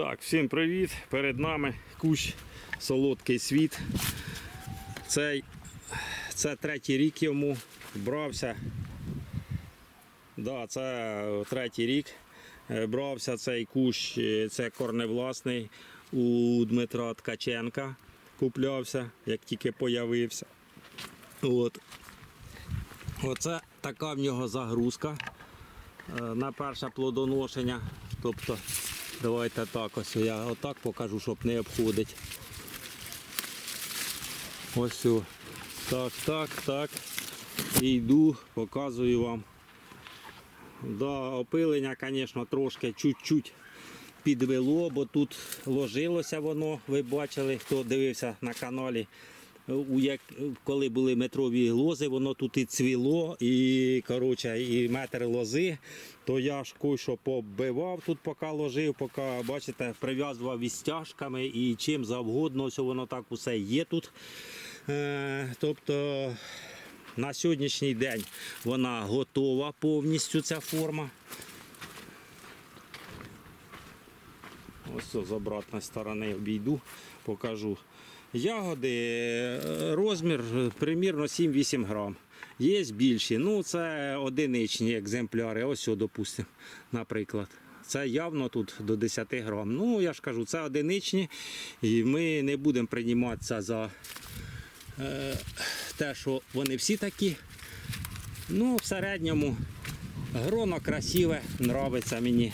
Так, всім привіт! Перед нами кущ солодкий світ. Цей, це третій рік йому брався. Да, це третій рік. Е, Брався цей кущ, е, це корневласний у Дмитра Ткаченка. Куплявся, як тільки появився. От. Оце така в нього загрузка е, на перше плодоношення. Тобто, давайте так ось я отак покажу, щоб не обходить. Ось. Так, так, так. І йду, показую вам. Да, опилення, звісно, трошки чуть-чуть підвело, бо тут ложилося воно, ви бачили, хто дивився на каналі. Як, коли були метрові лози, воно тут і цвіло, і коротше, і метр лози, то я ж кое-що побивав тут, поки ложив, поки, бачите, прив'язував із стяжками і чим завгодно, ось воно так усе є тут. Е, тобто на сьогоднішній день вона готова повністю ця форма. Ось з обратної сторони обійду, покажу. Ягоди е, розмір примірно 7-8 грам. Є більші. Ну, це одиничні екземпляри. Ось, допустимо, наприклад. Це явно тут до 10 грам. Ну, я ж кажу, це одиничні, і ми не будемо прийматися за е, те, що вони всі такі. Ну, в середньому гроно красиве, нравиться мені.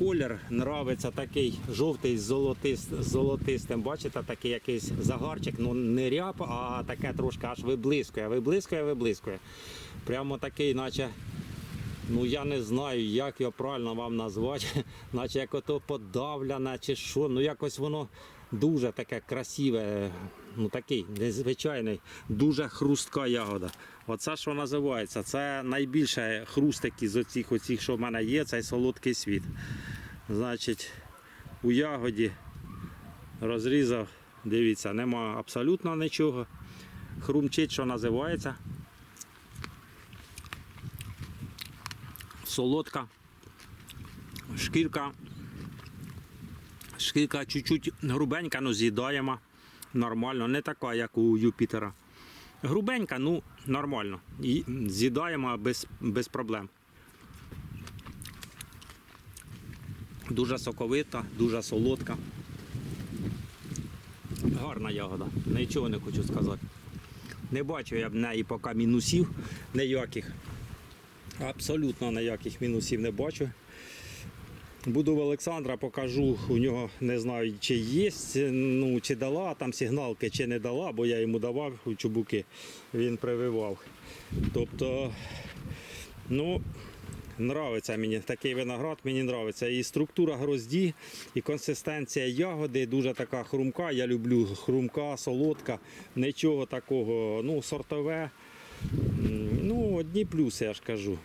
Колір нравиться такий жовтий з золотист, золотистим. Бачите, такий якийсь загарчик, ну не ряб, а таке трошки аж виблискує, виблискує, виблискує. Прямо такий, наче, ну я не знаю, як його правильно вам назвати, наче як ото подавлене чи що. Ну якось воно дуже таке красиве, ну такий незвичайний, дуже хрустка ягода. Оце що називається. Це найбільше хрустики з оцих, оцих, що в мене є, цей солодкий світ. Значить, у ягоді розрізав, дивіться, нема абсолютно нічого. Хрумчить, що називається. Солодка. Шкірка. Шкірка чуть-чуть грубенька, але з'їдаємо. Нормально, не така, як у Юпітера. Грубенька, ну нормально. І з'їдаємо без, без проблем. Дуже соковита, дуже солодка. Гарна ягода, нічого не хочу сказати. Не бачу я в неї поки мінусів ніяких. Абсолютно ніяких мінусів не бачу. Буду в Олександра, покажу, у нього не знаю, чи є, ну, чи дала там сигналки, чи не дала, бо я йому давав у чубуки, він прививав. Тобто, ну, нравиться мені такий виноград, мені нравиться. І структура грозді, і консистенція ягоди дуже така хрумка. Я люблю хрумка, солодка, нічого такого, ну, сортове. Ну, одні плюси, я ж кажу.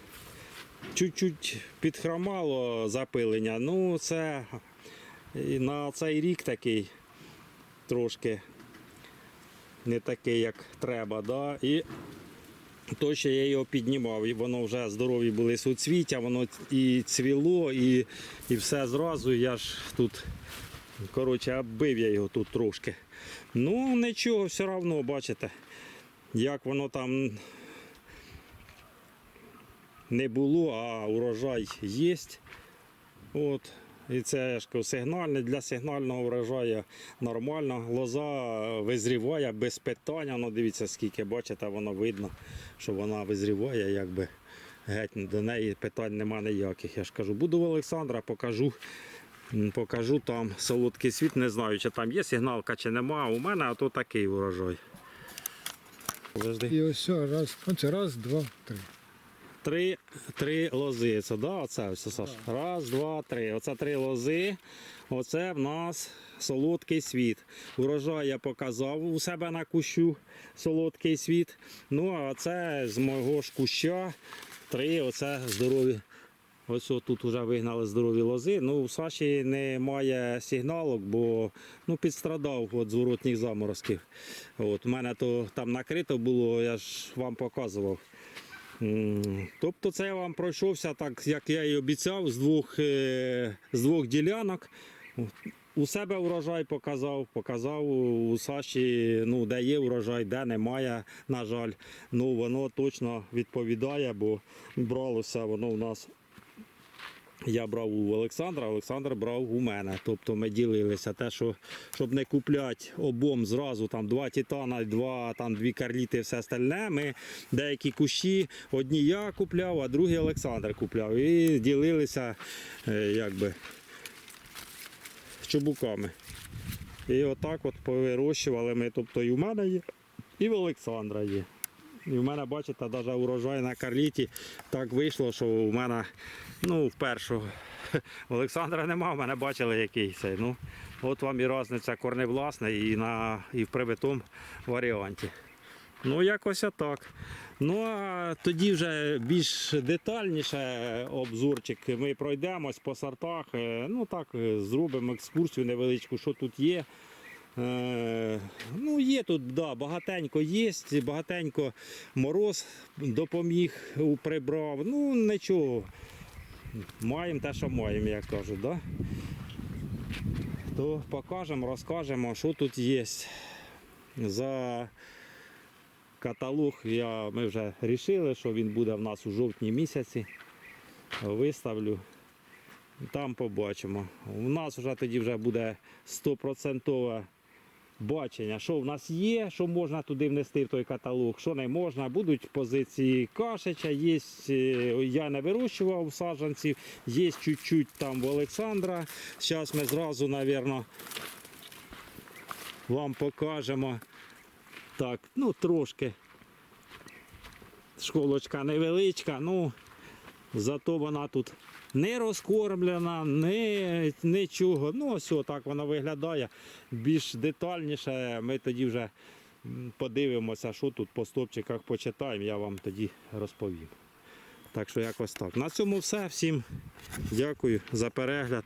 Чуть-чуть підхромало запилення. Ну, це на цей рік такий трошки не такий, як треба. Да? І то, що я його піднімав, і воно вже здорові були суцвіття, воно і цвіло, і, і все зразу. Я ж тут, коротше, оббив я його тут трошки. Ну, нічого, все одно, бачите, як воно там не було, а урожай є. От. І це я ж кажу, сигнальне для сигнального врожаю нормально. Лоза визріває без питання. Ну, дивіться, скільки бачите, воно видно, що вона визріває, якби геть до неї питань нема ніяких. Я ж кажу, буду в Олександра, покажу. Покажу там солодкий світ, не знаю, чи там є сигналка, чи нема. У мене ото такий урожай. І ось раз, оце раз, два, три. Три, три лози. Це, да, оце все, Саш. Раз, два, три. Оце три лози. Оце в нас солодкий світ. Урожай я показав у себе на кущу солодкий світ. Ну, а це з мого ж куща три оце здорові. Ось тут вже вигнали здорові лози. Ну, у Саші немає сигналок, бо ну, підстрадав від зворотніх заморозків. От, у мене то там накрито було, я ж вам показував. Тобто це я вам пройшовся так, як я і обіцяв, з двох, е, з двох ділянок. У себе урожай показав, показав у Саші, ну, де є урожай, де немає, на жаль. Ну, воно точно відповідає, бо бралося воно в нас. Я брав у Олександра, Олександр брав у мене. Тобто ми ділилися те, що щоб не купляти обом зразу там два титана, два там дві карліти, все остальне. Ми деякі кущі одні я купляв, а другі Олександр купляв. І ділилися е, якби чубуками. І отак от повирощували ми. Тобто і в мене є, і в Олександра є. І в мене, бачите, навіть урожай на карліті так вийшло, що у мене ну, вперше Олександра нема, в мене бачили який цей. Ну, от вам і різниця корневласне і, на, і в привитому варіанті. Ну, якось отак. Ну а тоді вже більш детальніше обзорчик ми пройдемось по сортах. Е, Ну так, е, зробимо екскурсію невеличку, що тут є. Е, ну, є тут, да, багатенько є, багатенько мороз допоміг, прибрав. Ну, нічого. Маємо те, що маємо, як кажуть, да? То покажемо, розкажемо, що тут є. За каталог я, ми вже вирішили, що він буде в нас у жовтні місяці. Виставлю. Там побачимо. У нас вже тоді вже буде 100% бачення, що в нас є, що можна туди внести в той каталог, що не можна. Будуть позиції кашича, є, е, я не вирощував саджанців, є чуть-чуть там в Олександра. Зараз ми зразу, мабуть, вам покажемо. Так, ну трошки. Школочка невеличка, ну зато вона тут не розкормлена, не, нічого. Ну, ось так вона виглядає. Більш детальніше ми тоді вже подивимося, що тут по стопчиках почитаємо, я вам тоді розповім. Так що якось так. На цьому все. Всім дякую за перегляд.